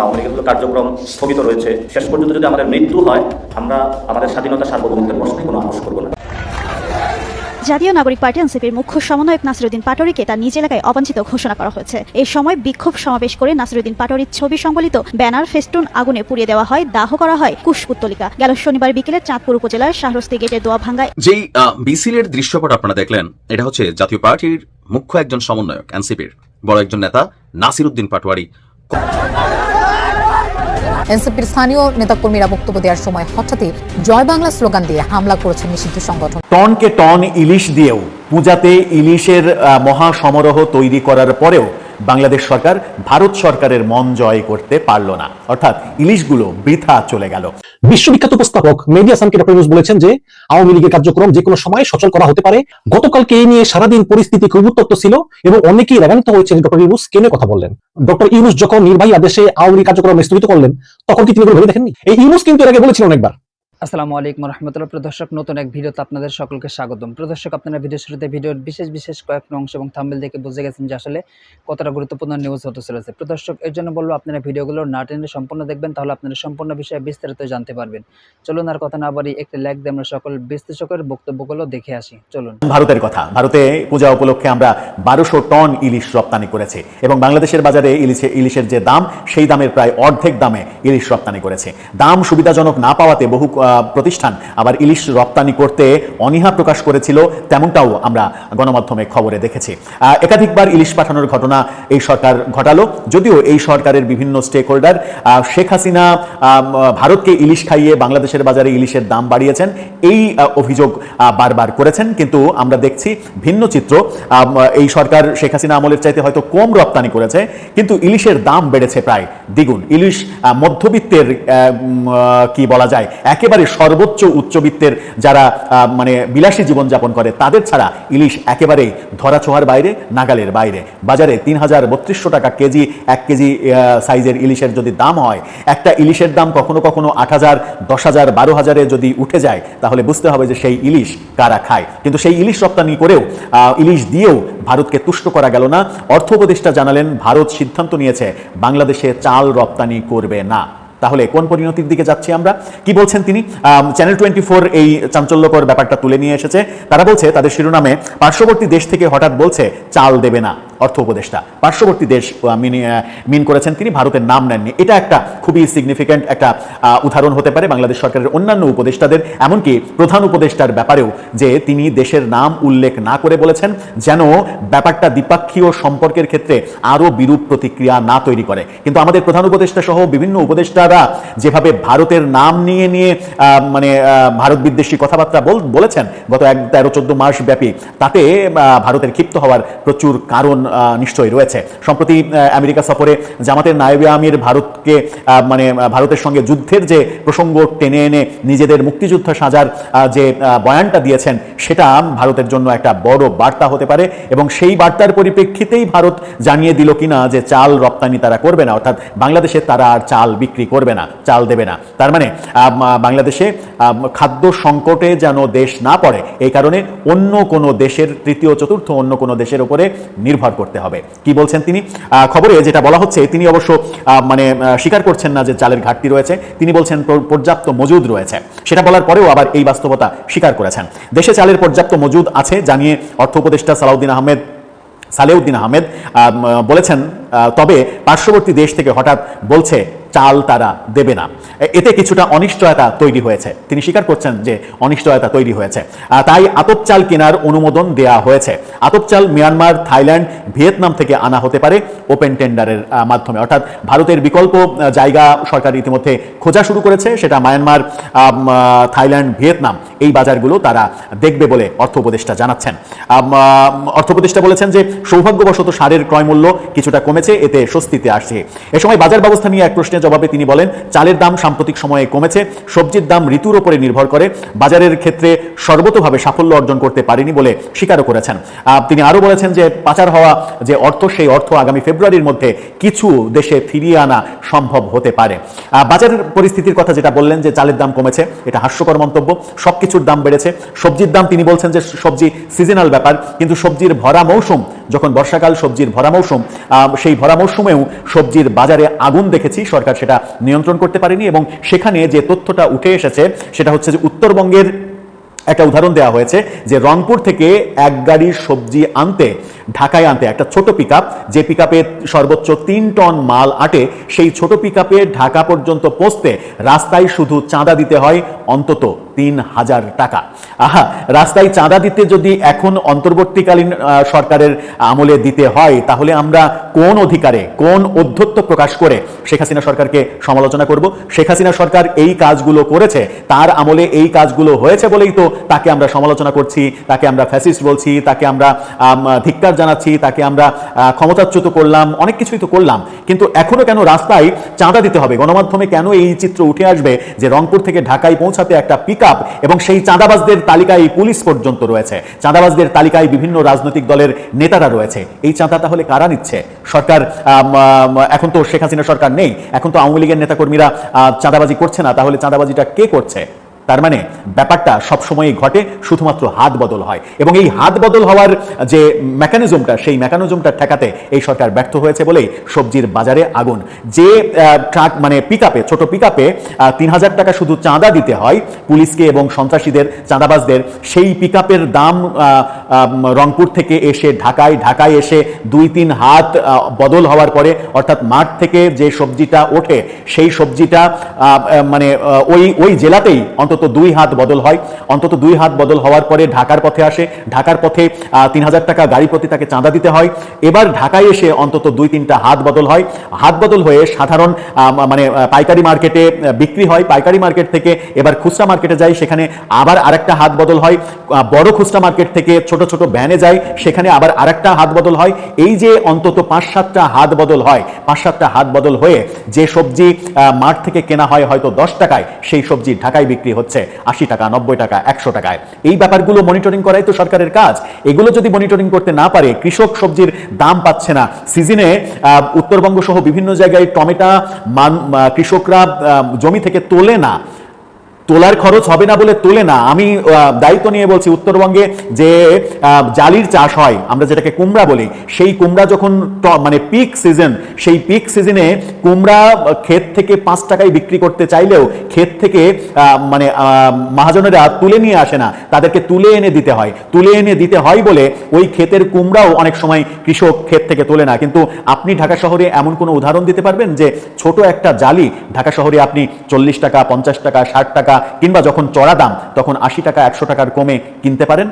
আওয়ামী লীগের কার্যক্রম স্থগিত রয়েছে। শেষ পর্যন্ত যদি আমাদের মৃত্যু হয় আমরা আমাদের স্বাধীনতা সার্বভৌমত্বের প্রশ্নে কোনো আপোষ করব না। জাতীয় নাগরিক পার্টি এনসিপির মুখ্য সমন্বয়ক নাসিরুদ্দিন পাটোয়ারিকে তার নিজ এলাকায় অবাঞ্ছিত ঘোষণা করা হয়েছে। এই সময় বিক্ষোভ সমাবেশ করে নাসিরুদ্দিন পাটোয়ারির ছবি সংবলিত ব্যানার ফেস্টুন আগুনে পুড়িয়ে দেওয়া হয় দাহ করা হয় কুশপুত্তলিকা গেল শনিবার বিকেলে চাঁদপুর উপজেলার শাহরস্তি গেটে দোয়া ভাঙ্গায় যেই বিসিলের দৃশ্যপট আপনারা দেখলেন এটা হচ্ছে জাতীয় পার্টির মুখ্য একজন সমন্বয়ক এনসিপির। বড় একজন নেতা নাসিরুদ্দিন পাটোয়ারি। এনসিপির স্থানীয় নেতাকর্মীরা বক্তব্য দেওয়ার সময় হঠাৎই জয় বাংলা স্লোগান দিয়ে হামলা করেছে নিষিদ্ধ সংগঠন। টনকে টন ইলিশ দিয়েও, পূজাতে ইলিশের মহা সমারোহ তৈরি করার পরেও বাংলাদেশ সরকার, ভারত সরকারের মন জয় করতে পারল না। অর্থাৎ ইলিশগুলো বৃথা চলে গেল। বিশ্ববিখ্যাত উপস্থাপক মেডিয়া হাসানকে ডক্টর ইউনুস বলেছেন যে, আওয়ামী লীগের কার্যক্রম যে কোনো সময় সচল করা হতে পারে। গতকালকে এই নিয়ে সারাদিন পরিস্থিতি খুব উত্তপ্ত ছিল এবং অনেকেই রাগান্বিত হয়েছে ডক্টর ইউনুস কেন কথা বললেন। ডক্টর ইউনুস যখন নির্বাহী আদেশে আওয়ামী কার্যক্রম স্থগিত করলেন, তখন কি তিনি ভেবে দেখেননি? এই ইউনুস কিন্তু এর আগে বলেছিলেন অনেকবার আসসালামু আলাইকুম রহমতুল্লাহ। প্রদর্শক নতুন এক ভিডিওতে আপনাদের সকলকে স্বাগতম। প্রদর্শক আপনারা ভিডিও শুরুতে ভিডিওর বিশেষ বিশেষ কয়েকটা অংশ এবং থাম্বেল দেখে বুঝে গেছেন যে আসলে কতটা গুরুত্বপূর্ণ নিউজ হতে চলেছে। প্রদর্শক এর জন্য বলব, আপনারা ভিডিওগুলো না টেনে সম্পূর্ণ দেখবেন, তাহলে আপনারা সম্পূর্ণ বিষয়ে বিস্তারিত জানতে পারবেন। চলুন আর কথা না বাড়ি, একটি লাইক দিয়ে আমরা সকল বিশ্লেষকের বক্তব্যগুলো দেখে আসি। চলুন। ভারতের কথা, ভারতে পূজা উপলক্ষে আমরা বারোশো টন ইলিশ রপ্তানি করেছি এবং বাংলাদেশের বাজারে ইলিশে, ইলিশের যে দাম, সেই দামের প্রায় অর্ধেক দামে ইলিশ রপ্তানি করেছে। দাম সুবিধাজনক না পাওয়াতে বহু প্রতিষ্ঠান। আবার ইলিশ রপ্তানি করতে অনীহা প্রকাশ করেছিল, তেমনটাও আমরা গণমাধ্যমে খবরে দেখেছি। একাধিকবার ইলিশ পাঠানোর ঘটনা এই সরকার ঘটালো, যদিও এই সরকারের বিভিন্ন স্টেক হোল্ডার শেখ হাসিনা ভারতকে ইলিশ খাইয়ে বাংলাদেশের বাজারে ইলিশের দাম বাড়িয়েছেন, এই অভিযোগ বারবার করেছেন। কিন্তু আমরা দেখছি ভিন্ন চিত্র এই সরকার শেখ হাসিনা আমলের চাইতে হয়তো কম রপ্তানি করেছে, কিন্তু ইলিশের দাম বেড়েছে প্রায় দ্বিগুণ। ইলিশ মধ্যবিত্তের কি বলা যায়, একেবারে সর্বোচ্চ উচ্চবিত্তের যারা মানে বিলাসী জীবনযাপন করে, তাদের ছাড়া ইলিশ একেবারেই ধরাছোঁয়ার বাইরে, নাগালের বাইরে। বাজারে তিন হাজার টাকা কেজি, এক কেজি সাইজের ইলিশের যদি দাম হয়, একটা ইলিশের দাম কখনো কখনো আট হাজার, দশ হাজার, বারো হাজারে যদি উঠে যায়, তাহলে বুঝতে হবে যে সেই ইলিশ কারা খায়। কিন্তু সেই ইলিশ রপ্তানি করেও ইলিশ দিয়েও ভারতকে তুষ্ট করা গেল না। অর্থ উপদেষ্টা জানালেন, ভারত সিদ্ধান্ত নিয়েছে, বাংলাদেশে চাল রপ্তানি করবে না। তাহলে কোন পরিণতির দিকে যাচ্ছি আমরা? কি বলছেন তিনি? চ্যানেল টোয়েন্টি ফোর এই চাঞ্চল্যকর ব্যাপারটা তুলে নিয়ে এসেছে। তারা বলছে, তাদের শিরোনামে পার্শ্ববর্তী দেশ থেকে হঠাৎ বলছে, চাল দেবে না। অর্থ উপদেষ্টা। পার্শ্ববর্তী দেশ মিন করেছেন তিনি, ভারতের নাম নেননি। এটা একটা খুবই সিগনিফিক্যান্ট একটা উদাহরণ হতে পারে বাংলাদেশ সরকারের অন্যান্য উপদেষ্টাদের, এমনকি প্রধান উপদেষ্টার ব্যাপারেও যে তিনি দেশের নাম উল্লেখ না করে বলেছেন, যেন ব্যাপারটা দ্বিপাক্ষীয় সম্পর্কের ক্ষেত্রে আরও বিরূপ প্রতিক্রিয়া না তৈরি করে। কিন্তু আমাদের প্রধান উপদেষ্টা সহ বিভিন্ন উপদেষ্টারা যেভাবে ভারতের নাম নিয়ে নিয়ে মানে ভারত বিদ্বেষী কথাবার্তা বল- বলেছেন, গত এক তেরো চোদ্দ মাস ব্যাপী তাতে ভারতের ক্ষিপ্ত হওয়ার প্রচুর কারণ নিশ্চয়ই রয়েছে। সম্প্রতি আমেরিকা সফরে জামাতের নায়েবে আমির ভারতকে মানে ভারতের সঙ্গে যুদ্ধের যে প্রসঙ্গ টেনে এনে নিজেদের মুক্তিযুদ্ধ সাজার যে বয়ানটা দিয়েছেন, সেটা ভারতের জন্য একটা বড় বার্তা হতে পারে এবং সেই বার্তার পরিপ্রেক্ষিতেই ভারত জানিয়ে দিল কিনা যে চাল রপ্তানি তারা করবে না, অর্থাৎ বাংলাদেশে তারা আর চাল বিক্রি করবে না, চাল দেবে না। তার মানে বাংলাদেশে খাদ্য সংকটে যেন দেশ না পড়ে, এই কারণে অন্য কোনো দেশের, তৃতীয়, চতুর্থ অন্য কোনো দেশের উপরে নির্ভর করতে হবে। কি বলছেন তিনি? খবরে যেটা বলা হচ্ছে, তিনি অবশ্য মানে স্বীকার করছেন না যে চালের ঘাটতি রয়েছে। তিনি বলছেন পর্যাপ্ত মজুদ রয়েছে। সেটা বলার পরেও আবার এই বাস্তবতা স্বীকার করেছেন। দেশে চালের পর্যাপ্ত মজুদ আছে জানিয়ে অর্থ উপদেষ্টা সালাউদ্দিন আহমেদ, সালেউদ্দিন আহমেদ বলেছেন তবে পার্শ্ববর্তী দেশ থেকে হঠাৎ বলছে, চাল তারা দেবে না। এতে কিছুটা অনিশ্চয়তা তৈরি হয়েছে। তিনি স্বীকার করছেন যে অনিশ্চয়তা তৈরি হয়েছে। তাই আতপ চাল কেনার অনুমোদন দেয়া হয়েছে। আতপ চাল মিয়ানমার, থাইল্যান্ড, ভিয়েতনাম থেকে আনা হতে পারে ওপেন টেন্ডারের মাধ্যমে। অর্থাৎ ভারতের বিকল্প জায়গা সরকার ইতিমধ্যে খোঁজা শুরু করেছে, সেটা মায়ানমার থাইল্যান্ড, ভিয়েতনাম। এই বাজারগুলো তারা দেখবে বলে অর্থ উপদেষ্টা জানাচ্ছেন। অর্থ উপদেষ্টা বলেছেন যে সৌভাগ্যবশত সারের ক্রয় মূল্য কিছুটা কমেছে এতে স্বস্তিতে আসছে। এ সময় বাজার ব্যবস্থা নিয়ে এক প্রশ্নের জবাবে তিনি বলেন চালের দাম সাম্প্রতিক সময়ে কমেছে সবজির দাম ঋতুর উপরে নির্ভর করে বাজারের ক্ষেত্রে সর্বতভাবে সাফল্য অর্জন করতে পারেনি বলে স্বীকারও করেছেন। তিনি আরও বলেছেন যে পাচার হওয়া যে অর্থ সেই অর্থ আগামী ফেব্রুয়ারির মধ্যে কিছু দেশে ফিরিয়ে আনা সম্ভব হতে পারে। বাজারের পরিস্থিতির কথা যেটা বললেন যে চালের দাম কমেছে এটা হাস্যকর মন্তব্য। সবকিছু কিছুর দাম বেড়েছে। সবজির দাম তিনি বলছেন যে সবজি সিজনাল ব্যাপার কিন্তু সবজির ভরা মৌসুম যখন বর্ষাকাল সবজির ভরা মৌসুম আহ, সেই ভরা মৌসুমেও সবজির বাজারে আগুন দেখেছি। সরকার সেটা নিয়ন্ত্রণ করতে পারেনি এবং সেখানে যে তথ্যটা উঠে এসেছে, সেটা হচ্ছে যে উত্তরবঙ্গের একটা উদাহরণ দেওয়া হয়েছে যে রংপুর থেকে এক গাড়ির সবজি আনতে ঢাকায় আনতে একটা ছোট পিক যে পিক সর্বোচ্চ তিন টন মাল আটে সেই ছোট পিক ঢাকা পর্যন্ত পৌঁছতে রাস্তায় শুধু চাঁদা দিতে হয় অন্তত তিন হাজার টাকা। আহা রাস্তায় চাঁদা দিতে যদি এখন অন্তর্বর্তীকালীন সরকারের আমলে দিতে হয় তাহলে আমরা কোন অধিকারে কোন অধ্যত্ব প্রকাশ করে শেখ হাসিনা সরকারকে সমালোচনা করব? শেখ হাসিনা সরকার এই কাজগুলো করেছে তার আমলে এই কাজগুলো হয়েছে বলেই তো তাকে আমরা সমালোচনা করছি তাকে আমরা ফ্যাসিস্ট বলছি তাকে আমরা আম, ধিক্কার জানাচ্ছি, তাকে আমরা ক্ষমতাচ্যুত করলাম, অনেক কিছুই তো করলাম, কিন্তু এখনও কেন রাস্তায় চাঁদা দিতে হবে? গণমাধ্যমে কেন এই চিত্র উঠে আসবে যে রংপুর থেকে ঢাকায় পৌঁছাতে একটা পিক এবং সেই চাঁদাবাজদের তালিকায় পুলিশ পর্যন্ত রয়েছে? চাঁদাবাজদের তালিকায় বিভিন্ন রাজনৈতিক দলের নেতারা রয়েছে। এই চাঁদা তাহলে কারা নিচ্ছে? সরকার এখন তো শেখ হাসিনা সরকার নেই, এখন তো আওয়ামী লীগের নেতাকর্মীরা চাঁদাবাজি করছে না, তাহলে চাঁদাবাজিটা কে করছে? তার মানে ব্যাপারটা সবসময়ই ঘটে, শুধুমাত্র হাত বদল হয়। এবং এই হাত বদল হওয়ার যে মেকানিজমটা সেই মেকানিজমটা ঠেকাতে এই সরকার ব্যর্থ হয়েছে বলেই সবজির বাজারে আগুন। যে ট্রাক মানে পিক আপে ছোট পিক আপে তিন হাজার টাকা শুধু চাঁদা দিতে হয় পুলিশকে এবং সন্ত্রাসীদের, চাঁদাবাজদের, সেই পিক আপের দাম রংপুর থেকে এসে, ঢাকায় ঢাকায় এসে দুই তিন হাত বদল হওয়ার পরে, অর্থাৎ মাঠ থেকে যে সবজিটা ওঠে, সেই সবজিটা মানে ওই ওই জেলাতেই অন্তত দুই হাত বদল হয়। অন্তত দুই হাত বদল হওয়ার পরে ঢাকার পথে আসে। ঢাকার পথে তিন হাজার টাকা গাড়ি প্রতি তাকে চাঁদা দিতে হয়। এবার ঢাকায় এসে অন্তত দুই তিনটা হাত বদল হয়। হাত বদল হয়ে সাধারণ মানে পাইকারি মার্কেটে বিক্রি হয়। পাইকারি মার্কেট থেকে এবার খুচরা মার্কেটে যায় সেখানে আবার আরেকটা হাত বদল হয়। বড় খুচরা মার্কেট থেকে ছোট ছোট ভ্যানে যায়, সেখানে আবার আরেকটা হাত বদল হয়। এই যে অন্তত পাঁচ সাতটা হাত বদল হয়, পাঁচ সাতটা হাত বদল হয়ে যে সবজি মাঠ থেকে কেনা হয় হয়তো দশ টাকায়, সেই সবজি ঢাকায় বিক্রি হচ্ছে আশি টাকা, নব্বই টাকা, একশো টাকায়। এই ব্যাপারগুলো মনিটরিং করাই তো সরকারের কাজ। এগুলো যদি মনিটরিং করতে না পারে, কৃষক সবজির দাম পাচ্ছে না। সিজনে উত্তরবঙ্গ সহ বিভিন্ন জায়গায় টমেটা মান কৃষকরা জমি থেকে তোলে না। তোলার খরচ হবে না বলে তোলে না। আমি দায়িত্ব নিয়ে বলছি উত্তরবঙ্গে যে জালির চাষ হয়, আমরা যেটাকে কুমড়া বলি, সেই কুমড়া যখন মানে পিক সিজন সেই পিক সিজনে কুমড়া ক্ষেত থেকে পাঁচ টাকায় বিক্রি করতে চাইলেও ক্ষেত থেকে মানে মহাজনেরা তুলে নিয়ে আসে না। তাদেরকে তুলে এনে দিতে হয়। তুলে এনে দিতে হয় বলে ওই ক্ষেতের কুমড়াও অনেক সময় কৃষক ক্ষেত থেকে তোলে না। কিন্তু আপনি ঢাকা শহরে এমন কোনো উদাহরণ দিতে পারবেন যে, ছোট একটা জালি, ঢাকা শহরে আপনি চল্লিশ টাকা, পঞ্চাশ টাকা, ষাট টাকা কিংবা যখন চড়া দাম তখন আশি টাকা একশো টাকার কমে কিনতে পারেন।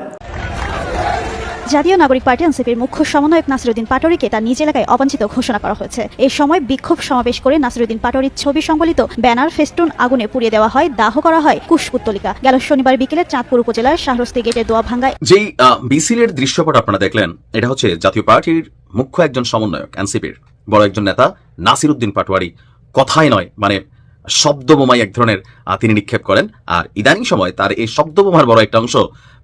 জাতীয় নাগরিক পার্টি এনসিপির মুখ্য সমন্বয়ক নাসিরুদ্দিন পাটোয়ারিকে তার নিজ এলাকায় অবাঞ্ছিত ঘোষণা করা হয়েছে। এই সময় বিক্ষোভ সমাবেশ করে নাসিরুদ্দিন পাটোয়ারির ছবি সংবলিত ব্যানার ফেস্টুন আগুনে পুড়িয়ে দেওয়া হয় দাহ করা হয় কুশপুত্তলিকা গেল শনিবার বিকেলে চাঁদপুর উপজেলার শাহরস্তি গেটের দোয়া ভাঙ্গায় যেই বিসিলের দৃশ্যপট আপনারা দেখলেন এটা হচ্ছে জাতীয় পার্টির মুখ্য একজন সমন্বয়ক এনসিপির। বড় একজন নেতা নাসির উদ্দিন পাটোয়ারি। কথাই নয় মানে শব্দবোমাই এক ধরনের তিনি নিক্ষেপ করেন। আর ইদানিং সময় তার এই শব্দবোমার বড় একটা অংশ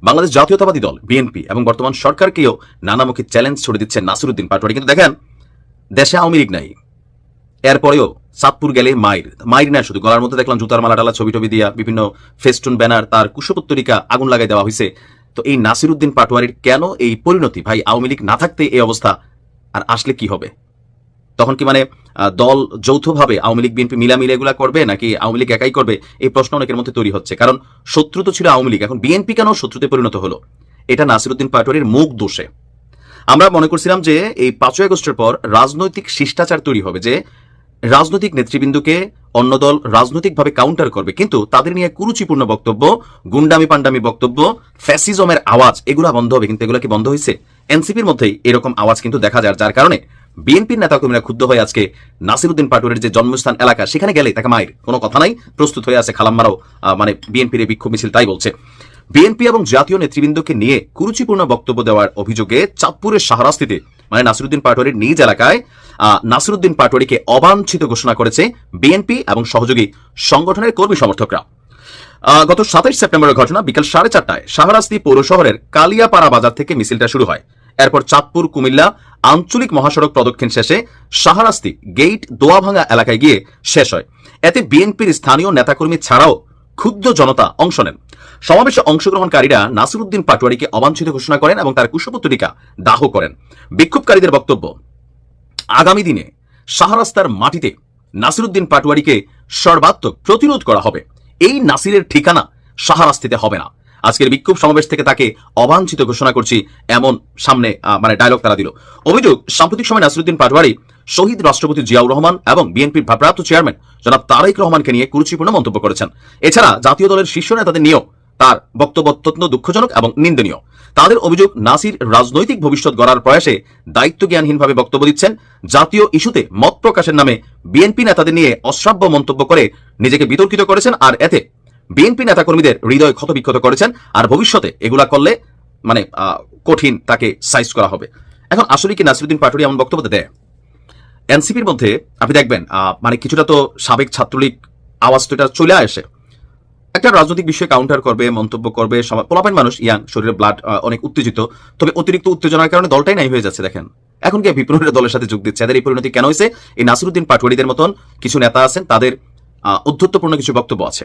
বাংলাদেশ জাতীয়তাবাদী দল বিএনপি এবং বর্তমান সরকারকেও নানামুখী চ্যালেঞ্জ ছড়ে দিচ্ছেন নাসির উদ্দিন পাটোয়ারি। কিন্তু দেখেন, দেশে আওয়ামী লীগ নাই। এরপরেও চাঁদপুর গেলে মায়ের মায়ের না শুধু, গলার মধ্যে দেখলাম জুতার মালা টালা ছবি টবি দিয়া বিভিন্ন ফেস্টুন ব্যানার, তার কুশপুত্তরিকা আগুন লাগাই দেওয়া হয়েছে তো এই নাসির উদ্দিন পাটোয়ারির কেন এই পরিণতি? ভাই, আওয়ামী লীগ না থাকতে এই অবস্থা, আর আসলে কি হবে? তখন কি মানে দল যৌথভাবে আওয়ামী লীগ, বিএনপি মিলামিলে এগুলা করবে নাকি আওয়ামী লীগ একাই করবে? এই প্রশ্ন অনেকের মধ্যে তৈরি হচ্ছে। কারণ শত্রু তো ছিল আওয়ামী লীগ, এখন বিএনপি কেন শত্রুতে পরিণত হলো? এটা নাসির উদ্দিন পাটোয়ারির মুখ দোষে। আমরা মনে করছিলাম যে এই পাঁচই আগস্টের পর রাজনৈতিক শিষ্টাচার তৈরি হবে যে রাজনৈতিক নেতৃবৃন্দকে অন্য দল রাজনৈতিকভাবে কাউন্টার করবে। কিন্তু তাদের নিয়ে কুরুচিপূর্ণ বক্তব্য, গুন্ডামি পান্ডামি বক্তব্য ফ্যাসিজমের আওয়াজ, এগুলা বন্ধ হবে। কিন্তু এগুলা কি বন্ধ হয়েছে এনসিপির মধ্যেই এরকম আওয়াজ কিন্তু দেখা যায়, যার কারণে বিএনপির নেতাকর্মীরা ক্ষুব্ধ হয়ে আজকে নাসিরুদ্দিন পাটোয়ারির যে জন্মস্থান এলাকা, সেখানে গেলে তাকে মায়ের কোনো কথা নাই, প্রস্তুত হয়ে আছে খালাম্মারাও মানে বিএনপির এই বিক্ষোভ মিছিল, তাই বলছে। বিএনপি এবং জাতীয় নেতৃবৃন্দকে নিয়ে কুরুচিপূর্ণ বক্তব্য দেওয়ার অভিযোগে চাঁদপুরের শাহরাস্তিতে মানে নাসিরুদ্দিন পাটোয়ারির নিজ এলাকায় নাসিরুদ্দিন পাটোয়ারিকে অবাঞ্ছিত ঘোষণা করেছে বিএনপি এবং সহযোগী সংগঠনের কর্মী সমর্থকরা। গত সাতাইশ সেপ্টেম্বরের ঘটনা বিকেল সাড়ে চারটায় শাহরাস্তি পৌর শহরের কালিয়াপাড়া বাজার থেকে মিছিলটা শুরু হয়। এরপর চাঁদপুর, কুমিল্লা, আঞ্চলিক মহাসড়ক প্রদক্ষিণ শেষে শাহরাস্তি গেইট দোয়াভাঙ্গা এলাকায় গিয়ে শেষ হয়। এতে বিএনপির স্থানীয় নেতাকর্মী ছাড়াও ক্ষুব্ধ জনতা অংশ নেন। সমাবেশে অংশগ্রহণকারীরা নাসিরুদ্দিন পাটোয়ারিকে অবাঞ্ছিত ঘোষণা করেন এবং তার কুশপুত্তরিকা দাহ করেন। বিক্ষোভকারীদের বক্তব্য, আগামী দিনে শাহরাস্তার মাটিতে নাসিরুদ্দিন পাটোয়ারিকে সর্বাত্মক প্রতিরোধ করা হবে। এই নাসিরের ঠিকানা শাহরাস্তিতে হবে না। আজকের বিক্ষোভ সমাবেশ থেকে তাকে অবাঞ্ছিত ঘোষণা করছি এমন সামনে মানে ডায়লগ তারা দিল। অভিযোগ, সাম্প্রতিক সময় নাসিরুদ্দিন পাটোয়ারি, শহীদ রাষ্ট্রপতি জিয়াউর রহমান এবং বিএনপির ভারপ্রাপ্ত চেয়ারম্যান জনাব তারেক রহমানকে নিয়ে কুরুচিপূর্ণ মন্তব্য করেছেন। এছাড়া জাতীয় দলের শীর্ষ নেতাদের নিয়েও তার বক্তব্য অত্যন্ত দুঃখজনক এবং নিন্দনীয়। তাদের অভিযোগ, নাসির রাজনৈতিক ভবিষ্যৎ গড়ার প্রয়াসে দায়িত্ব জ্ঞানহীনভাবে বক্তব্য দিচ্ছেন। জাতীয় ইস্যুতে মত প্রকাশের নামে বিএনপি নেতাদের নিয়ে অশ্রাব্য মন্তব্য করে নিজেকে বিতর্কিত করেছেন আর এতে বিএনপি নেতাকর্মীদের হৃদয় ক্ষতবিক্ষত করেছেন আর ভবিষ্যতে এগুলা করলে মানে কঠিন তাকে সাইজ করা হবে। এখন আসলে কি নাসিরুদ্দিন পাটোয়ারি এমন বক্তব্য দেয়? এনসিপির মধ্যে, আপনি দেখবেন মানে কিছুটা তো সাবেক ছাত্রলীগ আওয়াজ তো এটা চলে আসে। একটা রাজনৈতিক বিষয়ে কাউন্টার করবে, মন্তব্য করবে পোলাপাইন মানুষ, ইয়াং শরীরে ব্লাড অনেক উত্তেজিত। তবে অতিরিক্ত উত্তেজনার কারণে দলটাই নাই হয়ে যাচ্ছে, দেখেন। এখন কি বিপ্লবের দলের সাথে যোগ দিচ্ছে। এদের এই পরিণতি কেন হয়েছে? এই নাসিরুদ্দিন পাটোয়ারিদের মতন কিছু নেতা আছেন, তাদের অধ্যত্বপূর্ণ কিছু বক্তব্য আছে।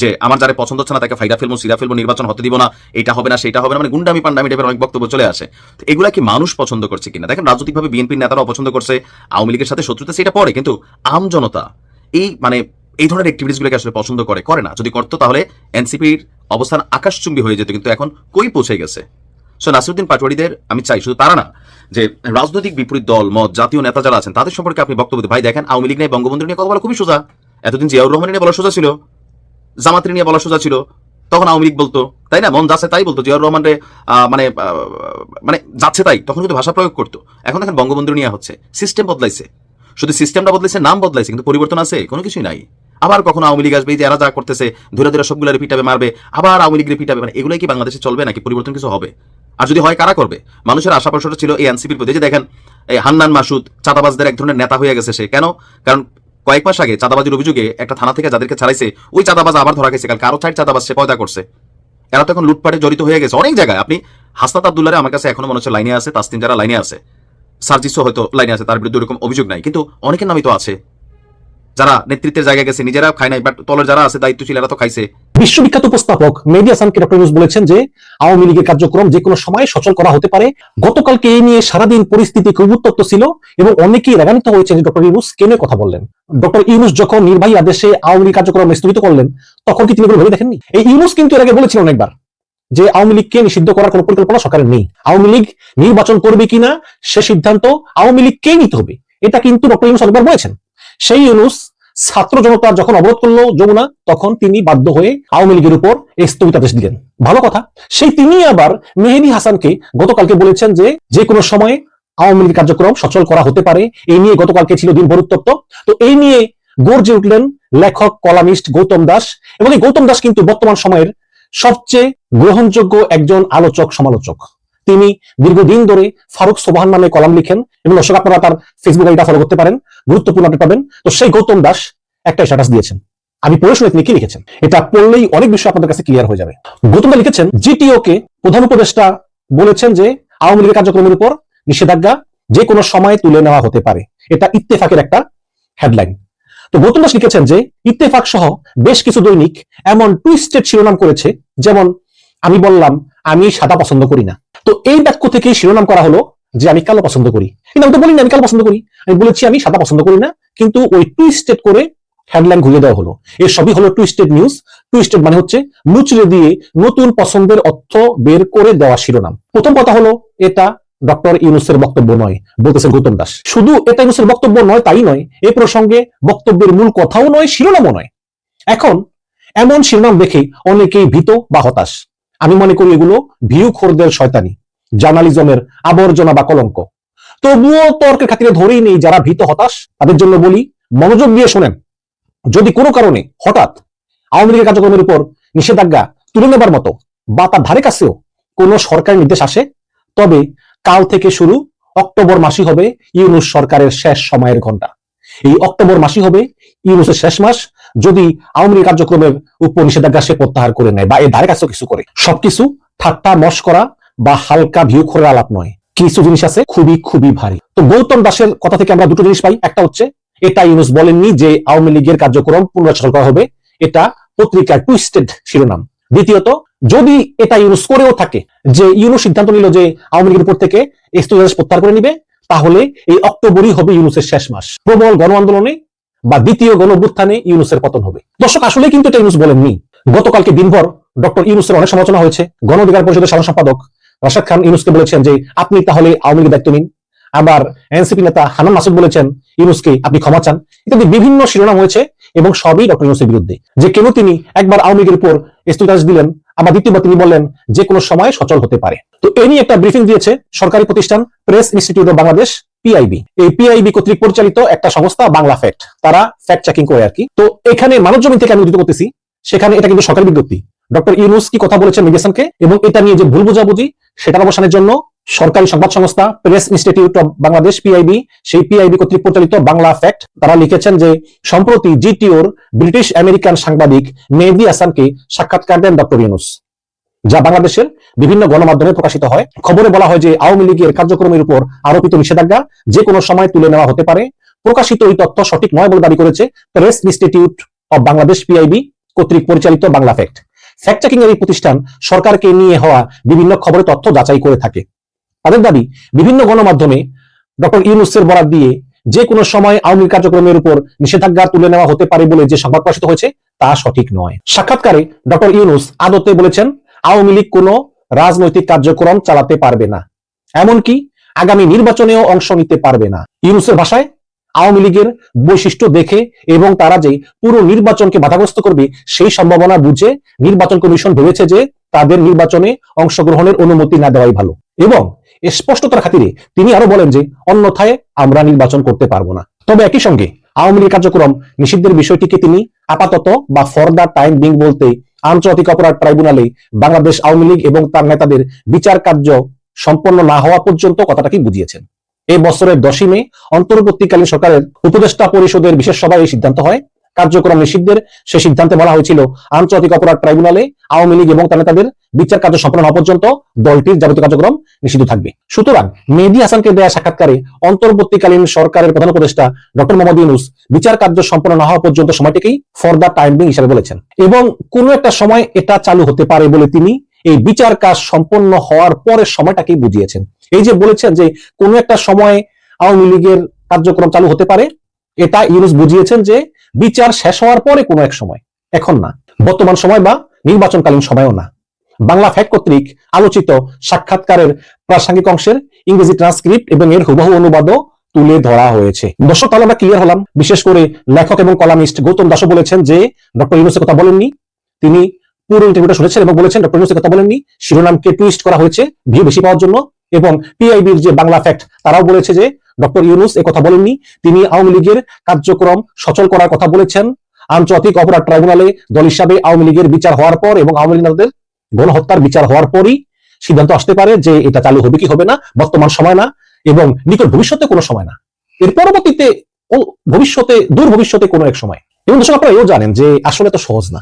যে আমার যারা পছন্দ হচ্ছে না, তাকে ফাইদা ফেলব সিরা ফেলব নির্বাচন হতে দিব না, এটা হবে না, সেটা হবে না মানে গুন্ডামি পান্ডামি টাইপের অনেক বক্তব্য চলে আসে। তো এগুলা কি মানুষ পছন্দ করছে কিনা? দেখেন, রাজনৈতিকভাবে বিএনপির নেতারা অপছন্দ করছে, আওয়ামী লীগের সাথে শত্রুতা, সেটা পরে, কিন্তু আম জনতা এই মানে এই ধরনের অ্যাক্টিভিটিসগুলোকে আসলে পছন্দ করে করে না। যদি করতো, তাহলে এনসিপির অবস্থান আকাশচুম্বী হয়ে যেত, কিন্তু এখন কই পৌঁছে গেছে? সো নাসিরুদ্দিন পাটোয়ারিদের, আমি চাই শুধু তারা না, যে রাজনৈতিক বিপরীত দল, মত, জাতীয় নেতা যারা আছেন, তাদের সম্পর্কে আপনি বক্তব্য। ভাই, দেখেন, আওয়ামী লীগ নিয়ে বঙ্গবন্ধু নিয়ে কথা বলা খুবই সোজা। এতদিন জিয়াউর রহমান নিয়ে বলা সোজা ছিল। জামাতের নিয়ে বলা সোজা ছিল, তখন আওয়ামী লীগ বলতো, তাই না? মন যাচ্ছে তাই বলতো, জিয়াউর রহমান রে মানে মানে যাচ্ছে তাই, তখন কিন্তু ভাষা প্রয়োগ করতো। এখন দেখেন বঙ্গবন্ধু নিয়ে হচ্ছে সিস্টেম বদলাইছে। শুধু সিস্টেমটা বদলাইছে, নাম বদলাইছে, কিন্তু পরিবর্তন আছে, কোনো কিছুই নাই। আবার কখনো আওয়ামী লীগ আসবে যে এরা যা করতেছে, ধরে ধরে সবগুলো পিটাবে, মারবে, আবার আওয়ামী লীগের পিটাবে মানে এগুলোই কি বাংলাদেশে চলবে নাকি পরিবর্তন কিছু হবে? আর যদি হয়, কারা করবে? মানুষের আশা প্রশ্নটা ছিল এই এনসিপির প্রতি যে দেখেন, এই হান্নান মাসুদ, চাঁদাবাজদের এক ধরনের নেতা হয়ে গেছে সে। কেন? কারণ কয়েক মাস আগে চাঁদাবাজির অভিযোগে একটা থানা থেকে যাদেরকে ছাড়াইছে, ওই চাঁদাবাজ আবার ধরা গেছে। কালকে আরও চার চাঁদাবাজ সে পয়দা করছে। এরা তো এখন লুটপাটে জড়িত হয়ে গেছে অনেক জায়গায়। আপনি হাসনাত আবদুল্লারে আমার কাছে এখনও মনে হচ্ছে লাইনে আছে তাসতিন যারা লাইনে আছে। সার্জিসও হয়তো লাইনে আছে, তার বিরুদ্ধে ওরকম অভিযোগ নাই। কিন্তু অনেকের নামই তো আছে। যারা নেতৃত্বের জায়গায় গেছে, নিজেরা খায় নাই বাট তলের যারা আছে, দায়িত্বশীল, এরা তো খাইছে। বিশ্ববিখ্যাত উপস্থাপক মেডিয়া সানকে ডক্টর ইউনুস বলেছেন যে আওয়ামী লীগের কার্যক্রম যে কোনো সময় সচল করা হতে পারে। গতকালকে এই নিয়ে সারাদিন পরিস্থিতি খুব উত্তপ্ত ছিল এবং অনেকেই রাগান্বিত হয়েছেন যে ডক্টর ইউনুস কেন কথা বললেন। ডক্টর ইউনুস যখন নির্বাহী আদেশে আওয়ামী লীগ কার্যক্রম স্থগিত করলেন, তখন কি তিনি এগুলো ভেবে দেখেননি? এই ইউনুস কিন্তু এর আগে বলেছিলেন অনেকবার যে আওয়ামী লীগকে নিষিদ্ধ করার কোন পরিকল্পনা সরকারের নেই। আওয়ামী লীগ নির্বাচন করবে কিনা সে সিদ্ধান্ত আওয়ামী লীগকেই নিতে হবে। এটা কিন্তু ডক্টর ইউনুস অনেকবার বলেছেন। সেই ইউনুস ছাত্র জনতা যখন অবরোধ করল যমুনা, তখন তিনি বাধ্য হয়ে আওয়ামী লীগের উপর স্থগিতাদেশ দিলেন। ভালো কথা, সেই তিনি আবার মেহেদি হাসানকে গতকালকে বলেছেন যে যে কোনো সময়ে আওয়ামী লীগ কার্যক্রম সচল করা হতে পারে। এই নিয়ে গতকালকে ছিল দিনভর উত্তপ্ত তো এই নিয়ে গর্জে উঠলেন লেখক, কলামিস্ট গৌতম দাস এবং এই গৌতম দাস কিন্তু বর্তমান সময়ের সবচেয়ে গ্রহণযোগ্য একজন আলোচক, সমালোচক। তিনি দীর্ঘদিন ধরে ফারুক সোবাহান নামে কলাম লিখেন এবং দর্শক আপনারা তার ফেসবুক আইডিটা ফলো করতে পারেন, গুরুত্বপূর্ণ আপনি পাবেন। তো সেই গৌতম দাস একটা স্ট্যাটাস দিয়েছেন। আমি পড়ে শুনে তিনি কি লিখেছেন? এটা পড়লেই অনেক বিষয় আপনাদের কাছে ক্লিয়ার হয়ে যাবে। গৌতম লিখেছেন জিটিও কে প্রধান উপদেষ্টা বলেছেন যে আওয়ামী লীগের কার্যক্রমের উপর নিষেধাজ্ঞা যে কোনো সময় তুলে নেওয়া হতে পারে। এটা ইত্তেফাকের একটা হেডলাইন তো গৌতম দাস লিখেছেন যে, ইত্তেফাক সহ বেশ কিছু দৈনিক এমন টুইস্টেড শিরোনাম করেছে, যেমন, আমি বললাম, আমি সাদা পছন্দ করি না। তো এই বাক্য থেকে শিরোনাম করা হলো যে আমি কালো পছন্দ করি। কিন্তু আমি তো বলিনি, আমি কালো পছন্দ করি। আমি বলেছি আমি সাদা পছন্দ করি না, কিন্তু ওই টুইস্টেড করে হেডলাইন ঘুরিয়ে দেওয়া হলো। এর সবই হলো টুইস্টেড নিউজ টুইস্টেড মানে হচ্ছে মুচড়ে দিয়ে নতুন পছন্দের অর্থ বের করে দেওয়া শিরোনাম। প্রথম কথা হলো, এটা ডক্টর ইউনুসের বক্তব্য নয়, বলতেছেন গৌতম দাস। শুধু এটা ইউনুসের বক্তব্য নয়, তাই নয়, এ প্রসঙ্গে বক্তব্যের মূল কথাও নয়, শিরোনামও নয়। এখন এমন শিরোনাম দেখে অনেকেই ভীত বা হতাশ। আমি মনে করি এগুলো ভিউ খোরদের শয়তানি, জার্নালিজমের আবর্জনা বা কলঙ্ক। তবুও তর্কের খাতিরে ধরেই নেই যারা ভীত হতাশ। তাদের জন্য বলি, মনোযোগ দিয়ে শোনেন। যদি কোনো কারণে হঠাৎ আওয়ামী লীগের কার্যক্রমের উপর নিষেধাজ্ঞা তুলে নেবার মতো বা তার ধারে কাছেও কোনো সরকার নির্দেশ আসে, তবে কাল থেকে শুরু অক্টোবর মাসই হবে ইউনুস সরকারের শেষ সময়ের ঘণ্টা এই অক্টোবর মাসই হবে ইউনুসের শেষ মাস। যদি আওয়ামী লীগ কার্যক্রমের উপর নিষেধাজ্ঞা সে প্রত্যাহার করে নেয় বা এর ধারে কাছেও কিছু করে। সবকিছু ঠাট্টা মস্করা বা হালকা ভিউ করে আলাপ নয়। কিছু জিনিস আছে খুবই খুবই ভারী। তো গৌতম দাসের কথা থেকে আমরা দুটো জিনিস পাই। একটা হচ্ছে, এটা ইউনুস বলেননি যে আওয়ামী লীগের কার্যক্রম পুনরাচল করা হবে। এটা পত্রিকার টুইস্টেড শিরোনাম। দ্বিতীয়ত, যদি এটা ইউনুস করেও থাকে, যে ইউনুস সিদ্ধান্ত নিল যে আওয়ামী লীগের উপর থেকে স্থগিতাদেশ প্রত্যাহার করে নিবে, তাহলে এই অক্টোবরই হবে ইউনুসের শেষ মাস। প্রবল গণ আন্দোলনে বা দ্বিতীয় গণ অভ্যুত্থানে ইউনুসের পতন হবে। দর্শক আসলে কিন্তু এটা ইউনুস বলেননি। গতকালকে দিনভর ডক্টর ইউনুসের অনেক সমালোচনা হয়েছে। গণ অধিকার পরিষদের সাধারণ সম্পাদক রাশাদ খান ইউনুসকে বলেছেন যে, আপনি তাহলে আওয়ামী লীগের দায়িত্ব নিন। আবার এনসিপি নেতা হানান মাসুদ বলেছেন, ইউনুসকে আপনি ক্ষমা চান। ইত্যাদি বিভিন্ন শিরোনাম হয়েছে এবং সবই ডক্টর ইউনুসের বিরুদ্ধে। যে কেন তিনি একবার আওয়ামী লীগের উপর স্থগিতাদেশ দিলেন, আবার দ্বিতীয়বার তিনি বললেন যে, কোনো সময় সচল হতে পারে। তো এ নিয়ে একটা ব্রিফিং দিয়েছে সরকারি প্রতিষ্ঠান press institute of Bangladesh. PIB এই পিআইবি কর্তৃক পরিচালিত একটা সংস্থা, বাংলা ফ্যাক্ট তারা ফ্যাক্ট চেকিং করে আর কি। তো এখানে মানব জমিন থেকে আমি উদ্ধৃত করতেছি। সেখানে এটা কিন্তু সরকারি বিজ্ঞপ্তি। ডক্টর ইউনুস কি কথা বলেছেন মিডিয়াসনকে এবং এটা নিয়ে যে ভুল বোঝাবুঝি, সেটার অবসানের জন্য সরকারি সংবাদ সংস্থা press institute of Bangladesh PIB সেই পিআইবি কর্তৃক পরিচালিত বাংলা ফ্যাক্ট তারা লিখেছেন যে, সম্প্রতি জিটিওর ব্রিটিশ আমেরিকান সাংবাদিক মেহদি হাসানকে সাক্ষাৎকার দেন ডক্টর ইউনুস। যা বাংলাদেশের বিভিন্ন গণমাধ্যমে প্রকাশিত হয়। খবরে বলা হয় যে আওয়ামী লীগের কার্যক্রমের উপর আরোপিত নিষেধাজ্ঞা যে কোনো সময় তুলে নেওয়া হতে পারে। প্রকাশিত এই তথ্য সঠিক নয় বলে দাবি করেছে press institute of Bangladesh, PIB, কর্তৃক পরিচালিত বাংলা ফ্যাক্ট। ফ্যাক্ট চেকিং এর এই প্রতিষ্ঠান সরকারকে নিয়ে হওয়া বিভিন্ন খবরের তথ্য যাচাই করে থাকে। তাদের দাবি, বিভিন্ন গণমাধ্যমে ডক্টর ইউনুসের বরাদ দিয়ে যে কোনো সময় আওয়ামী লীগ কার্যক্রমের উপর নিষেধাজ্ঞা তুলে নেওয়া হতে পারে বলে যে সংবাদ প্রকাশিত হয়েছে, তা সঠিক নয়। সাক্ষাৎকারে ডক্টর ইউনুস আদতে বলেছেন আওয়ামী লীগ কোনো রাজনৈতিক কার্যক্রম চালাতে পারবে না। এমনকি আগামী নির্বাচনেও অংশ নিতে পারবে না। ইউনুসের ভাষায় আওয়ামী লীগের বৈশিষ্ট্য দেখে এবং তারা যে পুরো নির্বাচনকে বাধাগ্রস্ত করবে, সেই সম্ভাবনা বুঝে নির্বাচন কমিশন ভেবেছে যে তাদের নির্বাচনে অংশগ্রহণের অনুমতি না দেওয়াই ভালো। এবং স্পষ্টতার খাতিরে তিনি আরও বলেন যে, অন্যথায় আমরা নির্বাচন করতে পারব না। তবে একই সঙ্গে আওয়ামী লীগ কার্যক্রম নিষিদ্ধের বিষয়টিকে তিনি আপাতত বা ফর দ্য টাইম বিং বলতে আন্তর্জাতিক অপরাধ ট্রাইব্যুনালে বাংলাদেশ আওয়ামী লীগ এবং তার নেতাদের বিচার কার্য সম্পন্ন না হওয়া পর্যন্ত কথাটাকে বুঝিয়েছেন? এই বছরের দশই মে অন্তর্বর্তীকালীন সরকারের উপদেষ্টা পরিষদের বিশেষ সভায় এই সিদ্ধান্ত হয়। কার্যক্রম নিষিদ্ধের সে সিদ্ধান্তে বলা হয়েছিল, আন্তর্জাতিক অপরাধ ট্রাইব্যুনালে আওয়ামী লীগ এবং তার নেতাদের বিচার কার্য সম্পন্ন হওয়া পর্যন্ত দলটির যাবতীয় কার্যক্রম নিষিদ্ধ থাকবে। সুতরাং মেহেদি হাসানকে দেয়া সাক্ষাৎকারে অন্তর্বর্তীকালীন সরকারের প্রধান উপদেষ্টা ডক্টর মোহাম্মদ ইউনুস বিচার কার্য সম্পন্ন না হওয়া পর্যন্ত সময়টিকেই ফর দ্য টাইম হিসাবে বলেছেন। এবং কোন একটা সময় এটা চালু হতে পারে বলে তিনি এই বিচার কাজ সম্পন্ন হওয়ার পরের সময়টাকেই বুঝিয়েছেন। এই যে বলেছেন যে কোন একটা সময় আওয়ামী লীগের কার্যক্রম চালু হতে পারে, এটা ইউনুস বুঝিয়েছেন যে বিচার শেষ হওয়ার পরে কোনো এক সময়। এখন না। বর্তমান সময় বা নির্বাচনকালীন সময়ও না। বাংলা ফ্যাক্ট কর্তৃক আলোচিত সাক্ষাৎকারের প্রাসঙ্গিক অংশের ইংরেজি ট্রান্সক্রিপ্ট এবং এর হুবহু অনুবাদও তুলে ধরা হয়েছে। দর্শক, তাহলে আমরা ক্লিয়ার হলাম। বিশেষ করে লেখক এবং কলামিস্ট গৌতম দাসও বলেছেন যে, ডক্টর ইউনুসের কথা বলেননি। তিনি পুরো ইন্টারভিউটা শুনেছেন এবং বলেছেন, ডক্টর ইউনুসের কথা বলেননি। শিরোনামকে টুইস্ট করা হয়েছে ভিউ বেশি পাওয়ার জন্য এবং পিআইবির যে বাংলা ফ্যাক্ট, তারাও বলেছে যে ডক্টর ইউনুস কথা বলেননি। তিনি আওয়ামী লীগের কার্যক্রম সচল করার কথা বলেছেন। আন্তর্জাতিক অপরাধ ট্রাইব্যুনালে দল হিসাবে আওয়ামী লীগের বিচার হওয়ার পর এবং আওয়ামী লীগ নেতাদের গণহত্যার বিচার হওয়ার পরই সিদ্ধান্ত আসতে পারে যে এটা চালু হবে কি হবে না, বর্তমান সময় না এবং নিকট ভবিষ্যতে কোনো সময় না। এর পরবর্তীতে ও ভবিষ্যতে, দূর ভবিষ্যতে কোনো এক সময়। এবং দর্শক আপনারা এও জানেন যে আসলে তো সহজ না।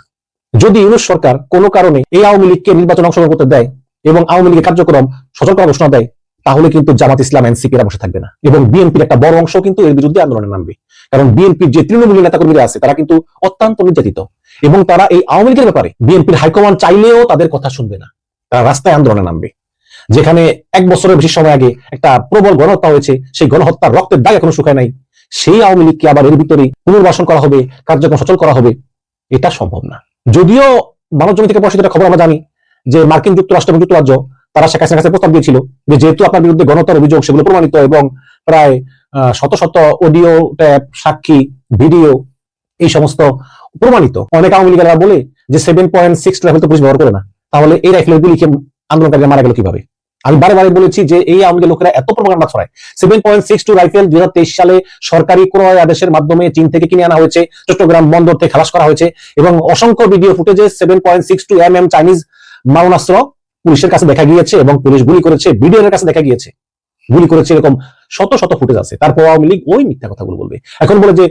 যদি ইউনুস সরকার কোনো কারণে এই আওয়ামী লীগকে নির্বাচন অংশগ্রহণ করতে দেয় এবং আওয়ামী লীগের কার্যক্রম সচল করার ঘোষণা দেয় তাহলে কিন্তু জামাত ইসলাম এনসিপি এরা বসে থাকবে না। এবং বিএনপির একটা বড় অংশ কিন্তু এর বিরুদ্ধে আন্দোলনে নামবে। কারণ বিএনপির যে তৃণমূলী নেতাকর্মীরা আছে, তারা কিন্তু অত্যন্ত নির্যাতিত। এবং তারা এই আওয়ামী লীগের ব্যাপারে বিএনপির হাইকমান্ড চাইলেও তাদের কথা শুনবে না। তারা রাস্তায় আন্দোলনে নামবে। যেখানে এক বছরের বেশি সময় আগে একটা প্রবল গণহত্যা হয়েছে, সেই গণহত্যার রক্তের দাগ এখনও শুকায় নাই। সেই আওয়ামী লীগকে আবার এর ভিতরে পুনর্বাসন করা হবে, কার্যক্রম সচল করা হবে, এটা সম্ভব না। যদিও মানব জমি থেকে প্রকাশিত খবর আমরা জানি যে মার্কিন যুক্তরাষ্ট্র এবং যুক্তরাজ্য তারা শেখ হাসিনার কাছে প্রস্তাব দিয়েছিল যে যেহেতু আপনার বিরুদ্ধে গণহত্যার অভিযোগ সেগুলো প্রমাণিত এবং প্রায় শত শত অডিও ট্যাপ সাক্ষী, ভিডিও এই সমস্ত প্রমাণিত। অনেক আওয়ামী লীগেরা বলে যে সেভেন পয়েন্ট সিক্স রাইফেল তো পুলিশ ব্যবহার করে না। তাহলে এই রাইফেলের গুলিকে আন্দোলনকারীরা মারা গেল কীভাবে? আমি বারে বারে বলেছি যে এই আওয়ামী লোকেরা এত প্রমাণ ছড়ায়। Seven point six two rifle দুই হাজার তেইশ সালে সরকারি ক্রয় আদেশের মাধ্যমে চীন থেকে কিনে আনা হয়েছে, চট্টগ্রাম বন্দর থেকে খালাস করা হয়েছে এবং অসংখ্য ভিডিও ফুটেজে seven point six two M M Chinese মারণাস্ত্র পুলিশের কাছে দেখা গিয়েছে এবং পুলিশ গুলি করেছে এর কাছে দেখা গিয়েছে। গুলি করেছে এরকম শত শত ফুটেজ আছে। তারপর আওয়ামী লীগ ওই মিথ্যা কথাগুলো বলবে। এখন বলে যে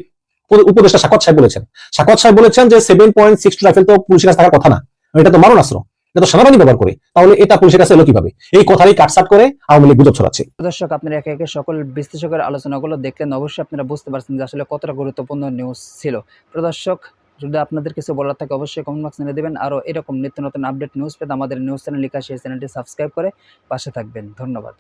উপদেষ্টা সাকত সাহেব বলেছেন। সাকত সাহেব বলেছেন যে সেভেন পয়েন্ট সিক্স রাইফেল তো পুলিশের কাছে থাকার কথা না। এটা তো মারণাস্ত্র। এটা তো সেনাবাহিনী ব্যবহার করে। তাহলে এটা পুলিশের কাছে এলো কীভাবে? এই কথারই কাটসাট করে আওয়ামী লীগ গুজব ছড়াচ্ছে। দর্শক, আপনারা একে একে সকল বিশ্লেষকের আলোচনাগুলো দেখলেন। অবশ্যই আপনারা বুঝতে পারছেন যে আসলে কতটা গুরুত্বপূর্ণ নিউজ ছিল। প্রদর্শক যদি আপনাদের কিছু বলার থাকে, অবশ্যই কমেন্ট বক্স নিয়ে দেবেন। আরও এরকম নিত্য নতুন আপডেট নিউজ পেতে আমাদের নিউজ চ্যানেল লিখা সেই চ্যানেলটি সাবস্ক্রাইব করে পাশে থাকবেন। ধন্যবাদ।